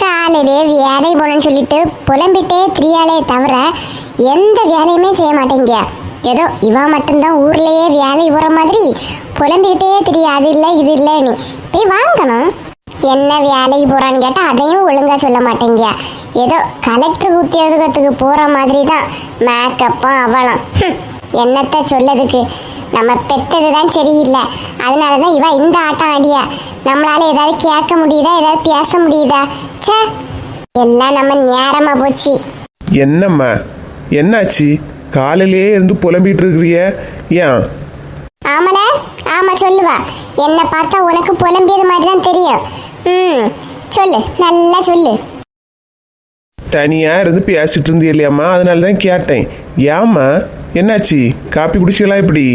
காலையிலே வேலை போகணும்னு சொல்லிட்டு புலம்பிட்டே திரியாலே தவிர எந்த வேலையுமே செய்ய மாட்டேங்க. ஏதோ இவன் மட்டும்தான் ஊர்லயே வேலை போற மாதிரி புலம்பிக்கிட்டே திரிய அது இல்லை இது இல்லை நீ போய் வாங்கணும் என்ன வேலைக்கு போறான்னு கேட்டா அதையும் ஒழுங்கா சொல்ல மாட்டேங்க. ஏதோ கலெக்டர் உத்தியோகத்துக்கு போற மாதிரி தான் மேக்கப்பும் அவலம் என்னத்தை என்னத்த சொல்லதுக்கு நம்ம பெத்தது தான் சரியில்லை. அதனால தான் இவ இந்த ஆட்டம் ஆடியா. நம்மளால ஏதாவது கேட்க முடியுதா? ஏதாவது பேச முடியுதா? ச்சே எல்லாம் நம்ம நேரமா போச்சு. என்னம்மா? என்னாச்சு? காலையிலேயே இருந்து புலம்பிட்டு இருக்கிறிய. ஏன்? ஆமல? ஆமா சொல்லுவா. என்ன பார்த்தா உனக்கு புலம்பியது மாதிரி தான் தெரியும். ம் சொல்லு. நல்லா சொல்லு. தனியா இருந்து பேசிட்டு இருந்தீ இல்லையாம்மா அதனால தான் கேட்டேன். ஏம்மா? என்னாச்சு? காப்பி குடிச்சீங்களா இப்படி?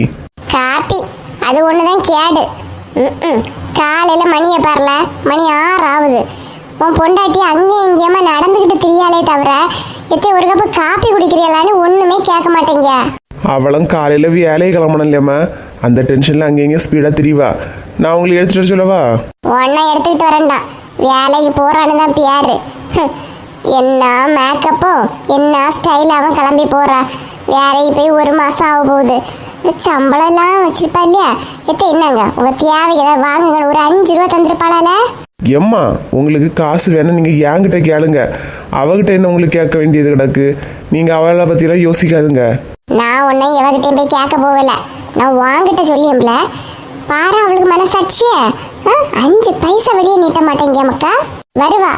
காப்பி. அது ஒன்று தான் கேடு. ம் காலையில் மணியை பாரல. மணி ஆறு ஆகுது. உன் பொண்டாட்டி அங்கேயும் இங்கேயுமா நடந்துக்கிட்டு திரியாலே தவிர எத்தே ஒரு கப்பு காப்பி குடிக்கிறீங்களான்னு ஒன்றுமே கேட்க மாட்டேங்க. அவளும் காலையில் வேலையை கிளம்பணும் இல்லையாம்மா. அந்த டென்ஷனில் அங்கே இங்கே ஸ்பீடாக திரிவா. நான் உங்களுக்கு எடுத்துட்டு வர சொல்லவா? ஒன்றை எடுத்துக்கிட்டு வரேன்டா. வேலைக்கு போகிறான்னு தான் பேரு. என்ன மேக்கப்போ என்ன ஸ்டைலாகவும் கிளம்பி போறா. வேலைக்கு போய் ஒரு மாதம் ஆக போகுது. சம்பளம் எல்லாம் வச்சிருப்பா இல்லையா? எத்த என்னங்க? உங்கள் தேவைக்கு ஏதாவது வாங்குங்க. ஒரு அஞ்சு ரூபா தந்துருப்பாளால? எம்மா உங்களுக்கு காசு வேணும் நீங்கள் என்கிட்ட கேளுங்க. அவகிட்ட என்ன உங்களுக்கு கேட்க வேண்டியது கிடக்கு? நீங்கள் அவளை பற்றிலாம் யோசிக்காதுங்க. நான் உன்னை எவகிட்டையும் போய் கேட்க போகல. நான் வாங்கிட்ட சொல்லியம்ல. பாரு அவளுக்கு மனசாட்சிய. ஆ, அஞ்சு பைசா வெளியே நீட்ட மாட்டேங்க மக்கா. வருவா.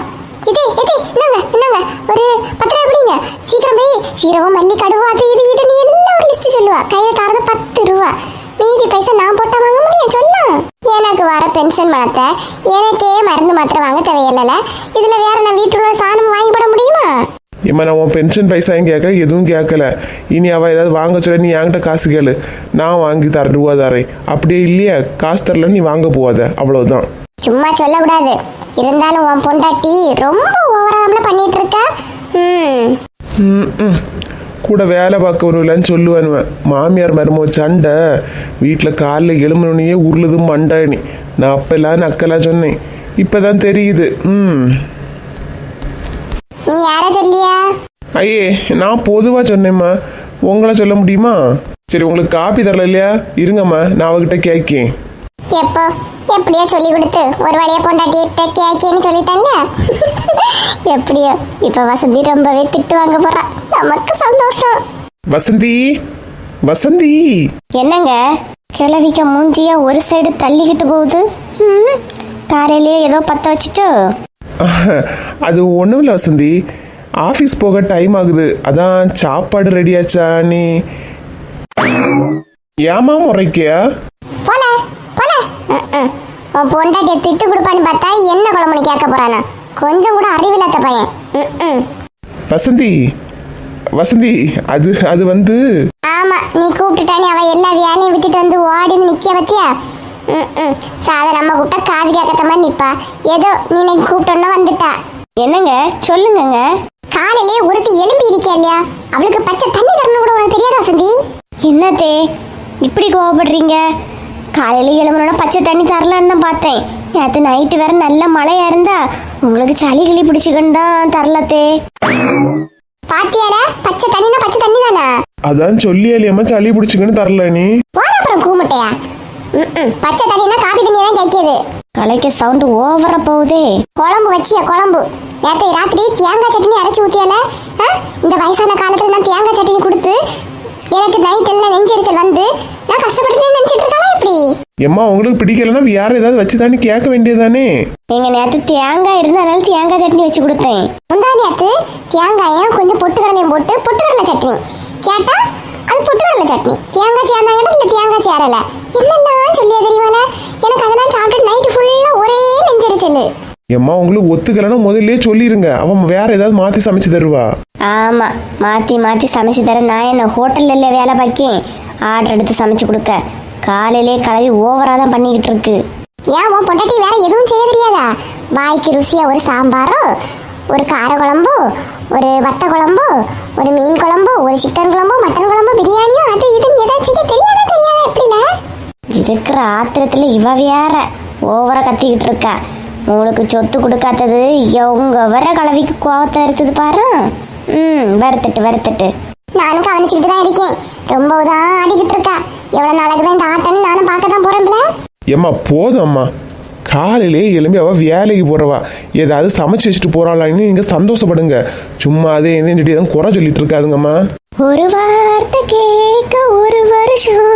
இதே இதே என்னங்க என்னங்க? ஒரு பத்து ரூபா எப்படிங்க? சீக்கிரம் போய் சீரகம் மல்லி கடுவா அது இது இதுன்னு நீ எல்லாம் ஒரு லிஸ்ட் சொல்லுவா. கையில் தரது பத்து ரூபா. மீதி பைசா நான் போட்டா வாங்க முடியும் சொல்லும் எனக்கு வர பென்ஷன் பணத்தை எனக்கே மருந்து மாத்திரை வாங்க தேவையில்லைல. இதுல வேற நான் வீட்டுல சாணம் வாங்கி போட முடியுமா? இம்மா நான் உன் பென்ஷன் பைசாயும் கேட்கல? எதுவும் கேட்கல. இனி அவள் ஏதாவது வாங்க சொல்ல நீ என்கிட்ட காசு கேளு. நான் வாங்கி தர ரூபா தரேன். அப்படியே இல்லையா காசு தரல நீ வாங்க போகாத. அவ்வளோதான் சும்மா சொல்லக்கூடாது. இருந்தாலும் உன் பொண்டாட்டி ரொம்ப ஓவராமல பண்ணிட்டு இருக்கா ம். கூட வேலை பார்க்கணும் இல்லைன்னு சொல்லுவேனுவேன் மாமியார் மருமோ சண்டை. வீட்டில் காலைல எலும்புனே உருளுது மண்டாணி நான் அப்பெல்லாம் நக்கலாக சொன்னேன். இப்போ தான் தெரியுது. ம். நீ யார சொல்லியா? ஐயே நான் பொதுவாக சொன்னேம்மா. உங்களை சொல்ல முடியுமா? சரி உங்களுக்கு காப்பி தரல இல்லையா? இருங்கம்மா நான் அவகிட்ட கேட்கேன் எப்போ எப்படியோ சொல்லி கொடுத்து ஒரு வழியா பொண்டாட்டி கேக்கேன்னு சொல்லிட்டேன்ல? எப்படியோ இப்ப வசந்தி ரொம்பவே திட்டு வாங்க போறா. நமக்கு சந்தோஷம். வசந்தி வசந்தி. என்னங்க? கிளவிக்க மூஞ்சிய ஒரு சைடு தள்ளிக்கிட்டு போகுது. ம், காலையிலேயே ஏதோ பத்த வச்சுட்டு? அது ஒன்றும் இல்லை வசந்தி. ஆஃபீஸ் போக டைம் ஆகுது. அதான் சாப்பாடு ரெடியாச்சா நீ? ஏமா முறைக்கியா. உன் பொண்டாட்டிய திட்டு கொடுப்பான்னு பார்த்தா என்ன குழம்புன்னு கேட்க போறானா? கொஞ்சம் கூட அறிவில்லாத பையன். ம். வசந்தி வசந்தி அது அது வந்து ஆமா நீ கூப்பிட்டுட்டானே அவ எல்லா வேலையும் விட்டுட்டு வந்து ஓடி வந்து நிக்க பத்தியா? ம். சாத நம்ம கூப்பிட்டா காது கேட்கத்த மாதிரி நிப்பா. ஏதோ நீ இன்னைக்கு கூப்பிட்டோன்னா வந்துட்டா. என்னங்க? சொல்லுங்கங்க. காலையிலே ஒருத்தி எலும்பி இருக்கா இல்லையா? அவளுக்கு பச்சை தண்ணி தரணும் கூட உனக்கு தெரியாத வசந்தி? என்னத்தே இப்படி கோவப்படுறீங்க? காலையில எழும்பணும்னா பச்சை தண்ணி தரலான்னு தான் பார்த்தேன். நேற்று நைட்டு வேற நல்ல மழையா இருந்தா உங்களுக்கு சளி கிளி பிடிச்சிக்கன்னு தான் தரலத்தே. பாத்தியால பச்சை தண்ணினா பச்சை தண்ணி தானா? அதான் சொல்லி இல்லையம்மா சளி பிடிச்சிக்கன்னு தரல நீ. போன அப்புறம் கூமுட்டையா? ம்ம். பச்சை தண்ணினா காபி தண்ணி தான் கேட்கிது. கலைக்க சவுண்ட் ஓவரா போகுதே. குழம்பு வச்சிய குழம்பு? நேற்று ராத்திரி தேங்காய் சட்னி அரைச்சி ஊத்தியால ஆ? இந்த வயசான காலத்துல நான் தேங்காய் சட்னி கொடுத்து எனக்கு நைட் எல்லாம் நெஞ்செரிச்சல் வந்து நான் கஷ்டப்பட்டு நினைச்சிட்டு இருக்காளா இப்படி எம்மா உங்களுக்கு பிடிக்கலன்னா வேற ஏதாவது வச்சு தானே கேட்க வேண்டியதானே எங்க நேற்று தேங்காய் இருந்தனால தேங்காய் சட்னி வச்சு கொடுத்தேன். முந்தா நேற்று தேங்காயும் கொஞ்சம் பொட்டுக்கடலையும் போட்டு பொட்டுக்கடலை சட்னி. கேட்டா அது பொட்டுக்கடலை சட்னி. தேங்காய் சேர்ந்தாங்கடா இல்ல தேங்காய் சேரல. என்னெல்லாம் சொல்லியா தெரியுமால எனக்கு அதெல்லாம் சாப்பிட்டு நைட்டு ஃபுல்லா ஒரே நெஞ்சரிச்சல். எம்மா உங்களுக்கு ஒத்துக்கலைன்னா முதல்லயே சொல்லிருங்க. அவன் வேற ஏதாவது மாத்தி சமைச்சு தருவா? ஆமா மாத்தி மாத்தி சமைச்சு தர நான் என்ன ஹோட்டல்ல இல்ல வேலை பார்க்கேன் ஆர்டர் எடுத்து சமைச்சு கொடுக்க. காலையிலே கலவி ஓவரா தான் பண்ணிக்கிட்டு இருக்கு. ஏன் உன் பொண்டாட்டி வேற எதுவும் செய்ய தெரியாதா? வாய்க்கு ருசியா ஒரு சாம்பாரோ ஒரு கார குழம்போ ஒரு வத்த குழம்போ ஒரு மீன் குழம்போ ஒரு சிக்கன் குழம்போ மட்டன் குழம்போ பிரியாணியோ அது இதுன்னு ஏதாச்சும் தெரியாதா தெரியாதா எப்படில? இருக்கிற ஆத்திரத்துல இவ வேற ஓவரா கத்திக்கிட்டு இருக்கா. உங்களுக்கு சொத்து கொடுக்காதது உங்க வர கலவிக்கு கோவத்தை எடுத்தது பாரு. ம் வருத்தட்டு வருத்தட்டு. நானும் கவனிச்சுக்கிட்டு தான் இருக்கேன். ரொம்ப தான் ஆடிக்கிட்டு இருக்கா. எவ்வளவு நாளைக்கு தான் இந்த ஆட்டம்னு நானும் பார்க்க தான் போறேன்ல ஏம்மா போதும் அம்மா. காலையிலே எழும்பி அவள் வேலைக்கு போகிறவா ஏதாவது சமைச்சு வச்சுட்டு போகிறாளான்னு நீங்கள் சந்தோஷப்படுங்க. சும்மா அதே எந்த தான் குறை சொல்லிட்டு இருக்காதுங்கம்மா. ஒரு வார்த்தை கேட்க ஒரு வருஷம்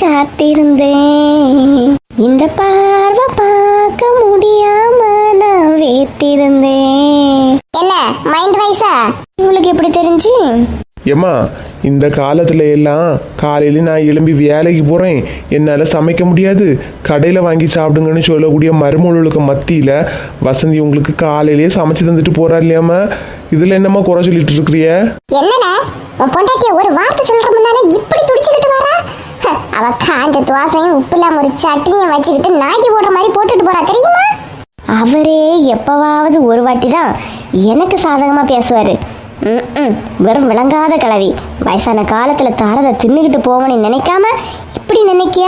காத்திருந்தேன். இந்த பார்வை பார்க்க முடியாம நான் வேத்திருந்தேன் என்ன மைண்ட் வைஸா இவளுக்கு எப்படி தெரிஞ்சு? ஏம்மா இந்த காலத்தில் எல்லாம் காலையில் நான் எழும்பி வேலைக்கு போகிறேன் என்னால் சமைக்க முடியாது. கடையில் வாங்கி சாப்பிடுங்கன்னு சொல்லக்கூடிய மருமகளுக்கு மத்தியில் வசந்தி உங்களுக்கு காலையிலேயே சமைச்சு தந்துட்டு போறா இல்லையாம்மா? இதில் என்னம்மா குறை சொல்லிட்டு இருக்கிறிய? என்னல? பொண்டாட்டிய ஒரு வார்த்தை சொல்ற முன்னால இப்படி துடிச்சுக்கிட்டு வரா? அவ காஞ்ச துவாசையும் உப்பு இல்லாம ஒரு சட்னியும் வச்சுக்கிட்டு நாய்க்கு போடுற மாதிரி போட்டுட்டு போறா தெரியுமா? அவரே எப்பவாவது ஒரு வாட்டி தான் எனக்கு சாதகமாக பேசுவார். வெறும் விளங்காத கிளவி வயசான காலத்துல தரதை தின்னுக்கிட்டு போவனு நினைக்காம இப்படி நினைக்கிய?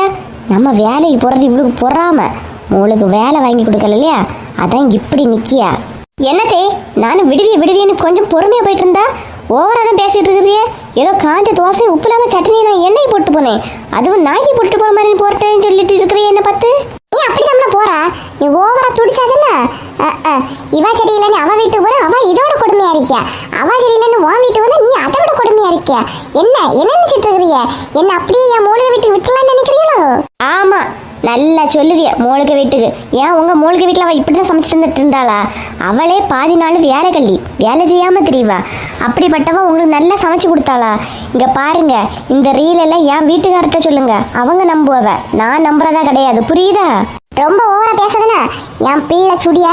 நம்ம வேலைக்கு போறது இவளுக்கு பொறாம. உங்களுக்கு வேலை வாங்கி கொடுக்கல இல்லையா? அதான் இப்படி நிற்கியா என்னதே நானும் விடுவிய விடுவியன்னு கொஞ்சம் பொறுமையா போயிட்டு இருந்தா ஓவராக தான் பேசிட்டு இருக்கிறியே. ஏதோ காஞ்ச தோசை உப்பு இல்லாமல் சட்னி நான் எண்ணெய் போட்டு போனேன். அதுவும் நாய்க்கு போட்டுட்டு போற மாதிரி போட்டேன்னு சொல்லிட்டு இருக்கிறிய என்ன பார்த்து. நீ அப்படி தான் போறா. நீ ஓவரா துடிச்சாதுன்னா? இவ சரியில்லைன்னு அவன் வீட்டுக்கு போகிறேன் அவ இதோட கொடுமையா இருக்கியா அவ சரியில்லைன்னு உன் வந்து நீ அதை விட கொடுமையா இருக்கியா? என்ன என்ன நினைச்சிட்டு இருக்கிறிய என்ன அப்படியே என் மூலிகை வீட்டுக்கு விட்டுலாம்னு நினைக்கிறீங்களோ? ஆமா நல்லா சொல்லுவிய மூலிகை வீட்டுக்கு. ஏன் உங்க மூலிகை வீட்டில் அவள் இப்படி தான் சமைச்சு தந்துட்டு இருந்தாளா? அவளே பாதி நாள் வேலை கள்ளி வேலை செய்யாம தெரியவா அப்படிப்பட்டவ உங்களுக்கு நல்லா சமைச்சு கொடுத்தாளா? இங்க பாருங்க இந்த ரீல் எல்லாம் என் வீட்டுக்கார்ட்ட சொல்லுங்க. அவங்க நம்புவவ. நான் நம்புறதா கிடையாது. புரியுதா? ரொம்ப ஓவரா பேசுதுன்னா என் பிள்ளை சுடிய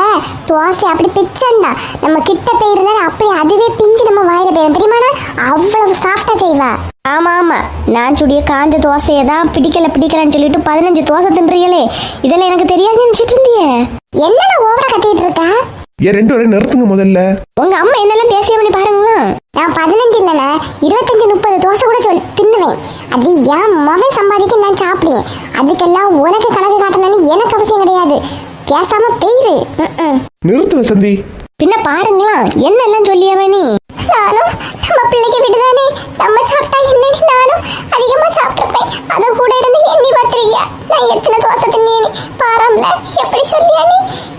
துவாசை அப்படி பிச்சண்டா நம்ம கிட்ட போயிருந்தாலும் அப்படி அதுவே பிஞ்சு நம்ம வாயில போயிடும் தெரியுமாடா அவ்வளவு சாஃப்டா செய்வா. ஆமா ஆமா. நான் சுடிய காஞ்ச தோசையை தான் பிடிக்கல பிடிக்கலன்னு சொல்லிட்டு பதினஞ்சு தோசை தின்றீங்களே இதெல்லாம் எனக்கு தெரியாது நினைச்சிட்டு இருந்தியே. என்னடா ஓவரா கத்திட்டு இருக்க? ஏன் ரெண்டு பேரும் நிறுத்துங்க முதல்ல. உங்க அம்மா என்னெல்லாம் பேசிய பண்ணி பாருங்களா நான் பதினஞ்சு இல்லைண்ணா இருபத்தஞ்சு முப்பது தோசை கூட சொல் தின்னுவேன் அது என் மகன் சம்பாதிக்க நான் சாப்பிடுவேன். அதுக்கெல்லாம் உனக்கு கணக்கு காட்டணும்னு எனக்கு அவசியம் கிடையாது. பேசாம ம்ம். நிறுத்து வசந்தி பின்ன பாருங்களா என்னெல்லாம் சொல்லியவ நீ நானும் நம்ம பிள்ளைக்கு விடுதானே. நம்ம சாப்பிட்டா என்னடி நானும் அதிகமா சாப்பிட்டுருப்பேன். அத கூட இருந்து எண்ணி பார்த்திருக்கியா? நான் எத்தனை தோசை தின்னேன்னு. பாராமல எப்படி சொல்லியா நீ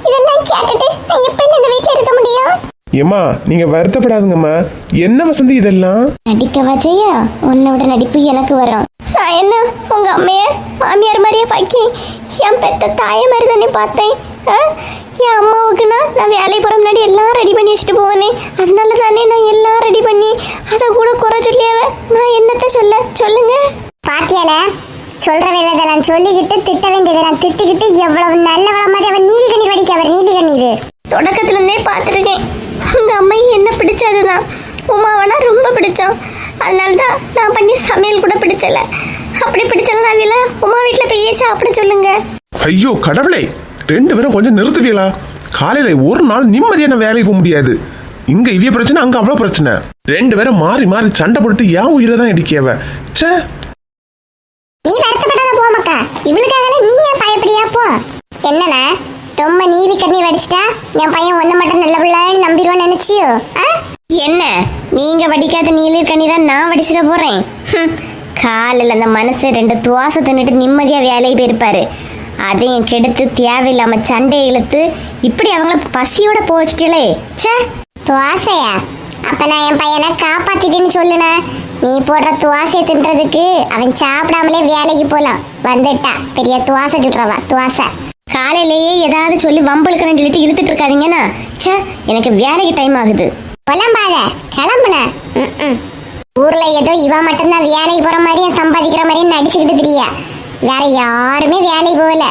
இதெல்லாம் கேட்டுட்டு நான் எப்படி இந்த வீட்டுல இருக்க முடியும்? ஏம்மா நீங்க வருத்தப்படாதுங்கம்மா. என்ன வசந்தி இதெல்லாம்? நடிக்க வச்சையா உன்னை விட நடிப்பு எனக்கு வரும். நான் என்ன? உங்க அம்மைய? மாமியார் மாதிரியே பாக்கி. என் பெத்த தாய மாதிரி தானே பார்த்தேன். ஆ? என் அம்மாவுக்குன்னா நான் வேலைக்கு போகிற முன்னாடி எல்லாம் ரெடி பண்ணி வச்சுட்டு போவேனே. அதனால தானே நான் எல்லாம் ரெடி பண்ணி அதை கூட குறை சொல்லியாவ? நான் என்னத்த சொல்ல? சொல்லுங்க. பாத்தியால சொல்ற வேலையெல்லாம் சொல்லிக்கிட்டு திட்ட வேண்டியதெல்லாம் திட்டிக்கிட்டு எவ்வளவு நல்லவள மாதிரி அவன் நீதி கண்ணீர் வடிக்க அவர் நீதி கண்ணீர் தொடக்கத்துல இருந்தே பார்த்துருக்கேன். உங்க அம்மை என்ன பிடிச்சதுதான் உமாவனா ரொம்ப பிடிச்சோம். அதனால தான் நான் பண்ணி சமையல் கூட பிடிச்சல. அப்படி பிடிச்சல அவையில உமா வீட்டில் போய் சாப்பிட சொல்லுங்க. ஐயோ கடவுளே ரெண்டு பேரும் கொஞ்சம் நிறுத்துவீங்களா காலையில ஒரு நாள் நிம்மதியான வேலைக்கு போக முடியாது. இங்க இவ்விய பிரச்சனை அங்க அவ்வளவு பிரச்சனை. ரெண்டு பேரும் மாறி மாறி சண்டை போட்டு ஏன் உயிரை தான் இடிக்கவ. ச்சே. நீ வருத்தப்படாத போ மக்கா. இவளுக்காக நீ ஏன் பயப்படியா போ. என்னண்ணா? ரொம்ப நீலி கண்ணீர் வடிச்சிட்டா என் பையன் ஒண்ணு மட்டும் நல்ல பிள்ளைன்னு நம்பிடுவான்னு நினைச்சியோ? ஆ? என்ன? நீங்க வடிக்காத நீலி கண்ணீரா நான் வடிச்சிட போறேன். காலில் அந்த மனசு ரெண்டு துவாசை தின்னுட்டு நிம்மதியா வேலைக்கு போயிருப்பாரு. அதையும் கெடுத்து தேவையில்லாம சண்டை இழுத்து இப்படி அவங்கள பசியோட போச்சுட்டே ச்சே. துவாசையா? அப்ப நான் என் பையனை காப்பாத்திட்டேன்னு சொல்லுன நீ போடுற துவாசையை தின்றதுக்கு அவன் சாப்பிடாமலே வேலைக்கு போலாம். வந்துட்டா. பெரிய துவாசை சுட்டுறவா துவாசை. காலையிலேயே ஏதாவது சொல்லி வம்பளுக்கணும்னு சொல்லிட்டு இழுத்துட்டு இருக்காதீங்கண்ணா. ச்சே எனக்கு வேலைக்கு டைம் ஆகுது. புலம்பாத கிளம்புன. ஊர்ல ஏதோ இவ மட்டும்தான் வேலைக்கு போற மாதிரியும் சம்பாதிக்கிற மாதிரியும் நடிச்சுக்கிட்டு திரியா. வேற யாருமே வேலைக்கு போகல.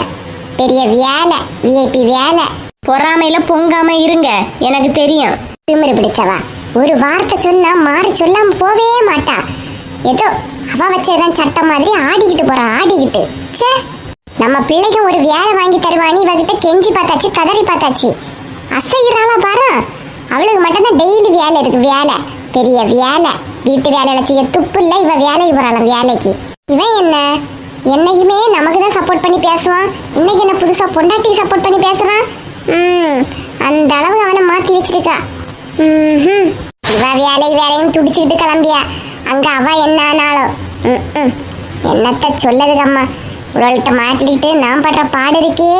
பெரிய வேலை விஐபி வேலை. பொறாமையில பொங்காம இருங்க எனக்கு தெரியும். திமிரு பிடிச்சவா? ஒரு வார்த்தை சொன்னா மாறி சொல்லாம போவே மாட்டா. ஏதோ அவ வச்சதான் சட்டம் மாதிரி ஆடிக்கிட்டு போறா ஆடிக்கிட்டு. ச்சே. நம்ம பிள்ளைக்கு ஒரு வேலை வாங்கி தருவானி இவகிட்ட கெஞ்சி பார்த்தாச்சு கதறி பார்த்தாச்சு. அசைகிறாளா பாரு? அவளுக்கு மட்டும்தான் டெய்லி வேலை இருக்கு வேலை. பெரிய வேலை. வீட்டு வேலையில செய்ய துப்பு இல்லை இவ வேலைக்கு போறாளாம் வேலைக்கு. இவன் என்ன? என்னைக்குமே நமக்கு தான் சப்போர்ட் பண்ணி பேசுவான். இன்னைக்கு என்ன புதுசா பொண்டாட்டிக்கு சப்போர்ட் பண்ணி பேசுறான்? ம் அந்த அளவு அவனை மாத்தி வச்சிருக்கா. ம் இவ வேலை வேலையும் துடிச்சுக்கிட்டு கிளம்பியா. அங்க அவ என்ன ஆனாலும் ம், ம். என்னத்த சொல்லதுக்கம்மா இவள்கிட்ட மாட்டிக்கிட்டு நான் பட்ட பாடு இருக்கே.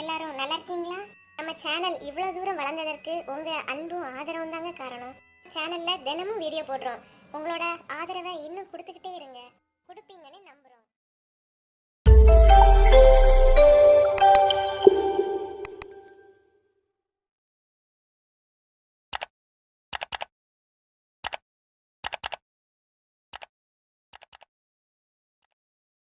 எல்லாரும் நல்லா இருக்கீங்களா? நம்ம சேனல் இவ்வளவு தூரம் வளர்ந்ததற்கு உங்க அன்பும் ஆதரவும் தாங்க காரணம். சேனல்ல தினமும் வீடியோ போடுறோம். உங்களோட ஆதரவை இன்னும் கொடுத்துக்கிட்டே இருங்க. கொடுப்பீங்கன்னு நம்ம